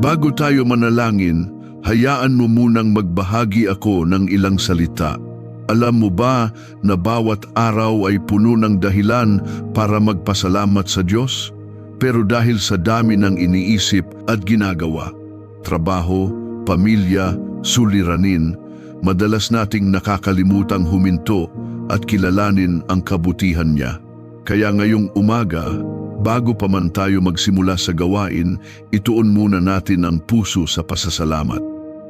Bago tayo manalangin, hayaan mo munang magbahagi ako ng ilang salita. Alam mo ba na bawat araw ay puno ng dahilan para magpasalamat sa Diyos? Pero dahil sa dami ng iniisip at ginagawa, trabaho, pamilya, suliranin, madalas nating nakakalimutang huminto at kilalanin ang kabutihan niya. Kaya ngayong umaga, bago pa man tayo magsimula sa gawain, ituon muna natin ang puso sa pasasalamat.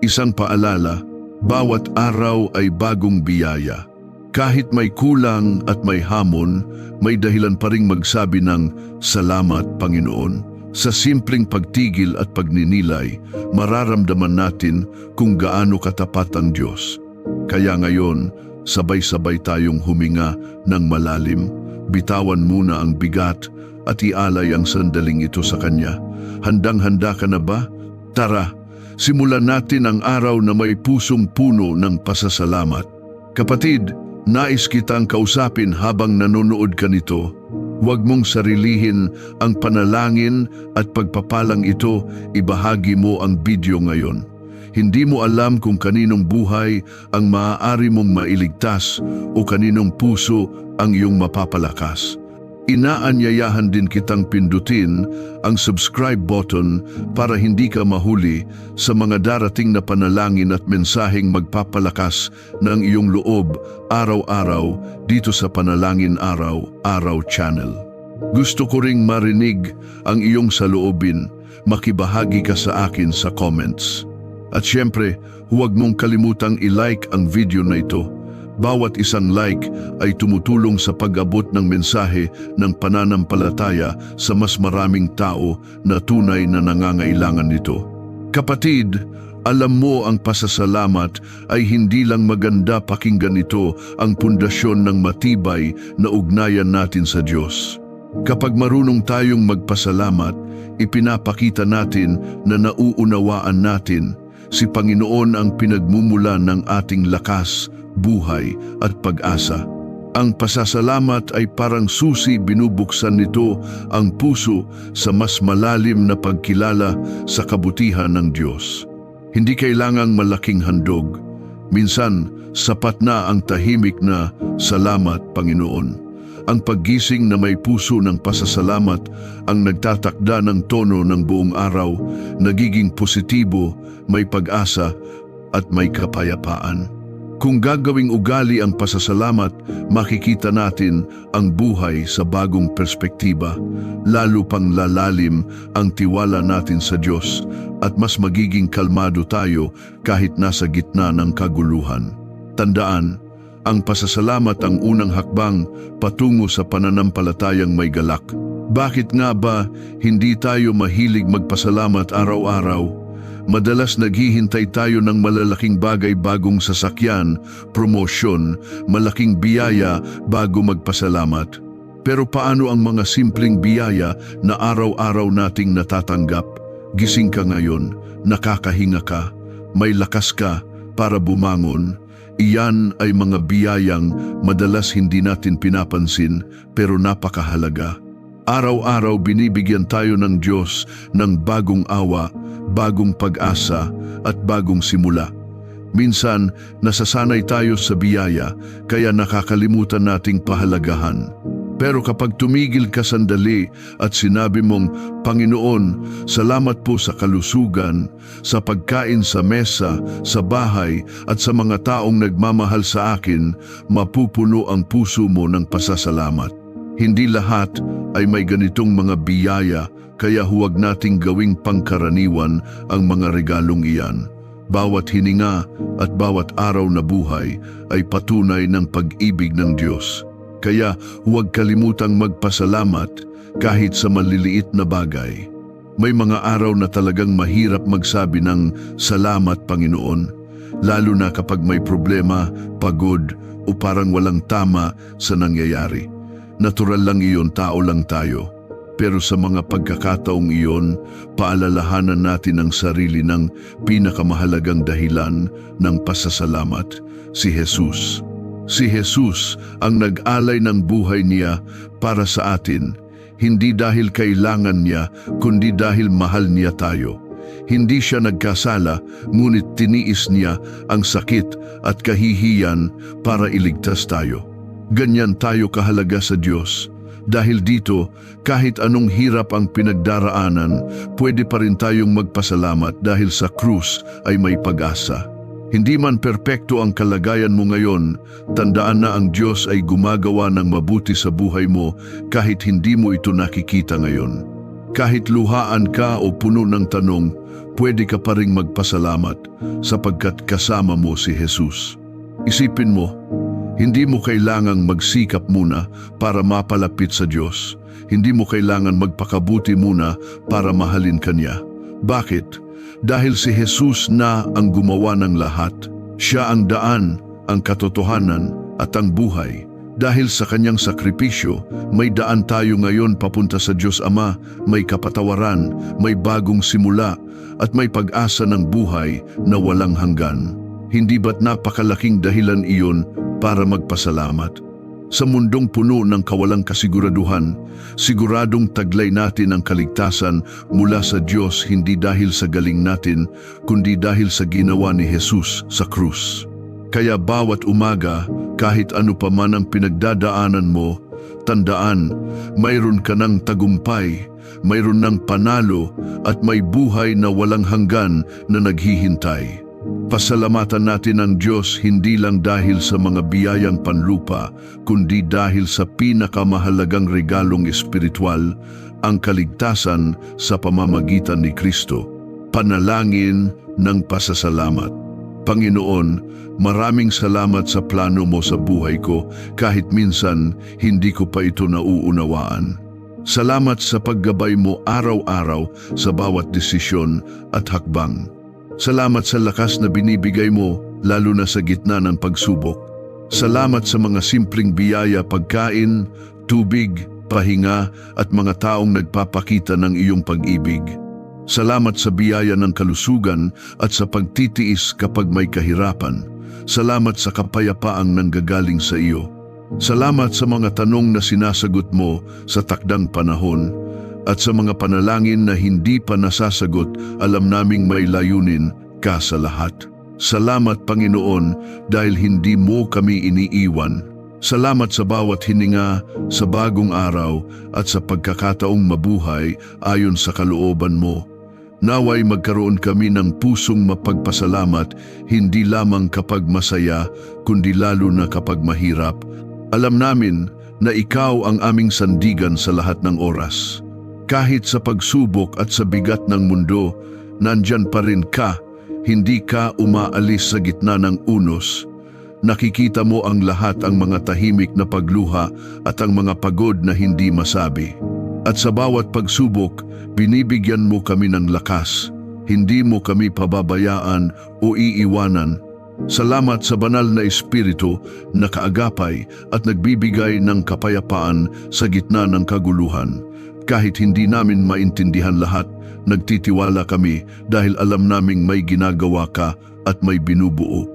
Isang paalala, bawat araw ay bagong biyaya. Kahit may kulang at may hamon, may dahilan pa ring magsabi ng Salamat, Panginoon. Sa simpleng pagtigil at pagninilay, mararamdaman natin kung gaano katapat ang Diyos. Kaya ngayon, sabay-sabay tayong huminga ng malalim, bitawan muna ang bigat at ialay ang sandaling ito sa Kanya. Handang-handa ka na ba? Tara, simulan natin ang araw na may pusong puno ng pasasalamat. Kapatid, nais kitang kausapin habang nanonood ka nito. Huwag mong sarilihin ang panalangin at pagpapalang ito, ibahagi mo ang video ngayon. Hindi mo alam kung kaninong buhay ang maaari mong mailigtas o kaninong puso ang iyong mapapalakas. Inaanyayahan din kitang pindutin ang subscribe button para hindi ka mahuli sa mga darating na panalangin at mensaheng magpapalakas ng iyong loob araw-araw dito sa Panalangin Araw, Araw Channel. Gusto ko ring marinig ang iyong saloobin, makibahagi ka sa akin sa comments. At syempre, huwag mong kalimutang i-like ang video na ito. Bawat isang like ay tumutulong sa pag-abot ng mensahe ng pananampalataya sa mas maraming tao na tunay na nangangailangan nito. Kapatid, alam mo ang pasasalamat ay hindi lang maganda pakinggan ito ang pundasyon ng matibay na ugnayan natin sa Diyos. Kapag marunong tayong magpasalamat, ipinapakita natin na nauunawaan natin si Panginoon ang pinagmumula ng ating lakas, buhay at pag-asa. Ang pasasalamat ay parang susi binubuksan nito ang puso sa mas malalim na pagkilala sa kabutihan ng Diyos. Hindi kailangang malaking handog. Minsan, sapat na ang tahimik na salamat Panginoon. Ang paggising na may puso ng pasasalamat ang nagtatakda ng tono ng buong araw, nagiging positibo, may pag-asa at may kapayapaan. Kung gagawing ugali ang pasasalamat, makikita natin ang buhay sa bagong perspektiba, lalo pang lalalim ang tiwala natin sa Diyos at mas magiging kalmado tayo kahit nasa gitna ng kaguluhan. Tandaan, ang pasasalamat ang unang hakbang patungo sa pananampalatayang may galak. Bakit nga ba hindi tayo mahilig magpasalamat araw-araw? Madalas naghihintay tayo ng malalaking bagay bagong sasakyan, promosyon, malaking biyaya bago magpasalamat. Pero paano ang mga simpleng biyaya na araw-araw nating natatanggap? Gising ka ngayon, nakakahinga ka, may lakas ka para bumangon. Iyan ay mga biyayang madalas hindi natin pinapansin pero napakahalaga. Araw-araw binibigyan tayo ng Diyos ng bagong awa, bagong pag-asa at bagong simula. Minsan, nasasanay tayo sa biyaya kaya nakakalimutan nating pahalagahan. Pero kapag tumigil ka sandali at sinabi mong, Panginoon, salamat po sa kalusugan, sa pagkain sa mesa, sa bahay at sa mga taong nagmamahal sa akin, mapupuno ang puso mo ng pasasalamat. Hindi lahat ay may ganitong mga biyaya kaya huwag nating gawing pangkaraniwan ang mga regalong iyan. Bawat hininga at bawat araw na buhay ay patunay ng pag-ibig ng Diyos. Kaya huwag kalimutang magpasalamat kahit sa maliliit na bagay. May mga araw na talagang mahirap magsabi ng salamat Panginoon, lalo na kapag may problema, pagod o parang walang tama sa nangyayari. Natural lang iyon, tao lang tayo. Pero sa mga pagkakataong iyon, paalalahanan natin ang sarili ng pinakamahalagang dahilan ng pasasalamat, si Jesus. Si Jesus ang nag-alay ng buhay niya para sa atin, hindi dahil kailangan niya, kundi dahil mahal niya tayo. Hindi siya nagkasala, ngunit tiniis niya ang sakit at kahihiyan para iligtas tayo. Ganyan tayo kahalaga sa Diyos. Dahil dito, kahit anong hirap ang pinagdaraanan, pwede pa rin tayong magpasalamat dahil sa krus ay may pag-asa. Hindi man perpekto ang kalagayan mo ngayon, tandaan na ang Diyos ay gumagawa ng mabuti sa buhay mo kahit hindi mo ito nakikita ngayon. Kahit luhaan ka o puno ng tanong, pwede ka pa rin magpasalamat sapagkat kasama mo si Jesus. Isipin mo, hindi mo kailangang magsikap muna para mapalapit sa Diyos. Hindi mo kailangan magpakabuti muna para mahalin Kanya. Bakit? Dahil si Jesus na ang gumawa ng lahat. Siya ang daan, ang katotohanan at ang buhay. Dahil sa kanyang sakripisyo, may daan tayo ngayon papunta sa Diyos Ama, may kapatawaran, may bagong simula, at may pag-asa ng buhay na walang hanggan. Hindi ba't napakalaking dahilan iyon para magpasalamat? Sa mundong puno ng kawalang kasiguraduhan, siguradong taglay natin ang kaligtasan mula sa Diyos hindi dahil sa galing natin, kundi dahil sa ginawa ni Jesus sa krus. Kaya bawat umaga, kahit ano pa man ang pinagdadaanan mo, tandaan, mayroon ka ng tagumpay, mayroon ng panalo at may buhay na walang hanggan na naghihintay. Pasalamatan natin ang Diyos hindi lang dahil sa mga biyayang panlupa, kundi dahil sa pinakamahalagang regalong espiritual, ang kaligtasan sa pamamagitan ni Kristo. Panalangin ng pasasalamat. Panginoon, maraming salamat sa plano mo sa buhay ko kahit minsan hindi ko pa ito nauunawaan. Salamat sa paggabay mo araw-araw sa bawat desisyon at hakbang. Salamat sa lakas na binibigay mo lalo na sa gitna ng pagsubok. Salamat sa mga simpleng biyaya pagkain, tubig, pahinga at mga taong nagpapakita ng iyong pag-ibig. Salamat sa biyaya ng kalusugan at sa pagtitiis kapag may kahirapan. Salamat sa kapayapaang nanggagaling sa iyo. Salamat sa mga tanong na sinasagot mo sa takdang panahon at sa mga panalangin na hindi pa nasasagot, alam naming may layunin ka sa lahat. Salamat Panginoon dahil hindi mo kami iniiwan. Salamat sa bawat hininga, sa bagong araw at sa pagkakataong mabuhay ayon sa kalooban mo. Naway magkaroon kami ng pusong mapagpasalamat hindi lamang kapag masaya kundi lalo na kapag mahirap. Alam namin na ikaw ang aming sandigan sa lahat ng oras. Kahit sa pagsubok at sa bigat ng mundo, nandyan pa rin ka, hindi ka umaalis sa gitna ng unos. Nakikita mo ang lahat ang mga tahimik na pagluha at ang mga pagod na hindi masabi. At sa bawat pagsubok, binibigyan mo kami ng lakas. Hindi mo kami pababayaan o iiwanan. Salamat sa banal na espiritu na kaagapay at nagbibigay ng kapayapaan sa gitna ng kaguluhan. Kahit hindi namin maintindihan lahat, nagtitiwala kami dahil alam naming may ginagawa ka at may binubuo.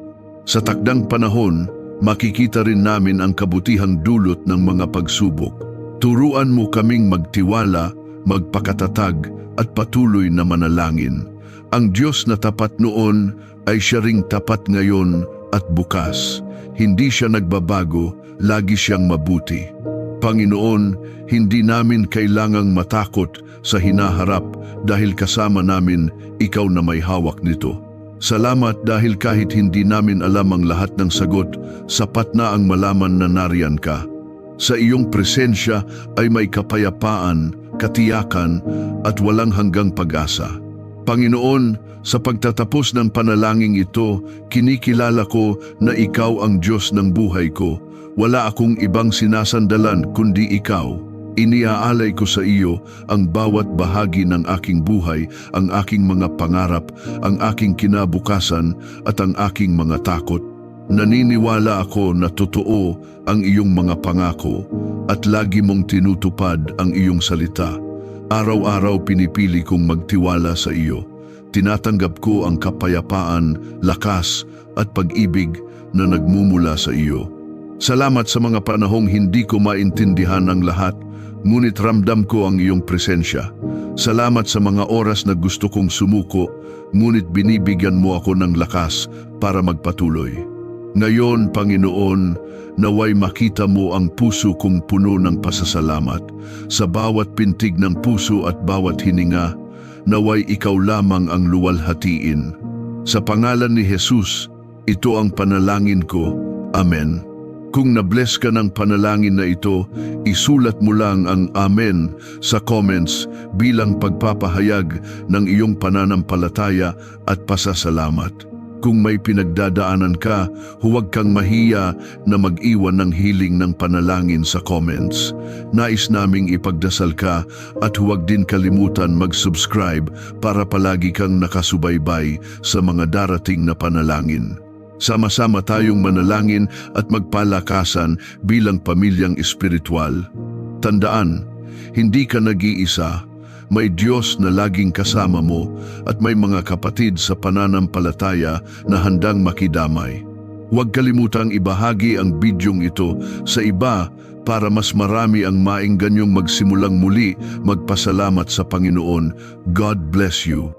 Sa takdang panahon, makikita rin namin ang kabutihang dulot ng mga pagsubok. Turuan mo kaming magtiwala, magpakatatag at patuloy na manalangin. Ang Diyos na tapat noon ay siya ring tapat ngayon at bukas. Hindi siya nagbabago, lagi siyang mabuti. Panginoon, hindi namin kailangang matakot sa hinaharap dahil kasama namin ikaw na may hawak nito. Salamat dahil kahit hindi namin alam ang lahat ng sagot, sapat na ang malaman na nariyan ka. Sa iyong presensya ay may kapayapaan, katiyakan at walang hanggang pag-asa. Panginoon, sa pagtatapos ng panalangin ito, kinikilala ko na ikaw ang Diyos ng buhay ko. Wala akong ibang sinasandalan kundi ikaw. Iniaalay ko sa iyo ang bawat bahagi ng aking buhay, ang aking mga pangarap, ang aking kinabukasan at ang aking mga takot. Naniniwala ako na totoo ang iyong mga pangako at lagi mong tinutupad ang iyong salita. Araw-araw pinipili kong magtiwala sa iyo. Tinatanggap ko ang kapayapaan, lakas at pag-ibig na nagmumula sa iyo. Salamat sa mga panahong hindi ko maintindihan ang lahat, ngunit ramdam ko ang iyong presensya. Salamat sa mga oras na gusto kong sumuko, ngunit binibigyan mo ako ng lakas para magpatuloy. Ngayon, Panginoon, naway makita mo ang puso kong puno ng pasasalamat. Sa bawat pintig ng puso at bawat hininga, naway ikaw lamang ang luwalhatiin. Sa pangalan ni Jesus, ito ang panalangin ko. Amen. Kung nabless ka ng panalangin na ito, isulat mo lang ang Amen sa comments bilang pagpapahayag ng iyong pananampalataya at pasasalamat. Kung may pinagdadaanan ka, huwag kang mahiya na mag-iwan ng hiling ng panalangin sa comments. Nais naming ipagdasal ka at huwag din kalimutan mag-subscribe para palagi kang nakasubaybay sa mga darating na panalangin. Sama-sama tayong manalangin at magpalakasan bilang pamilyang espiritual. Tandaan, hindi ka nag-iisa. May Diyos na laging kasama mo at may mga kapatid sa pananampalataya na handang makidamay. Huwag kalimutang ibahagi ang bidyong ito sa iba para mas marami ang mainggan yung magsimulang muli magpasalamat sa Panginoon. God bless you.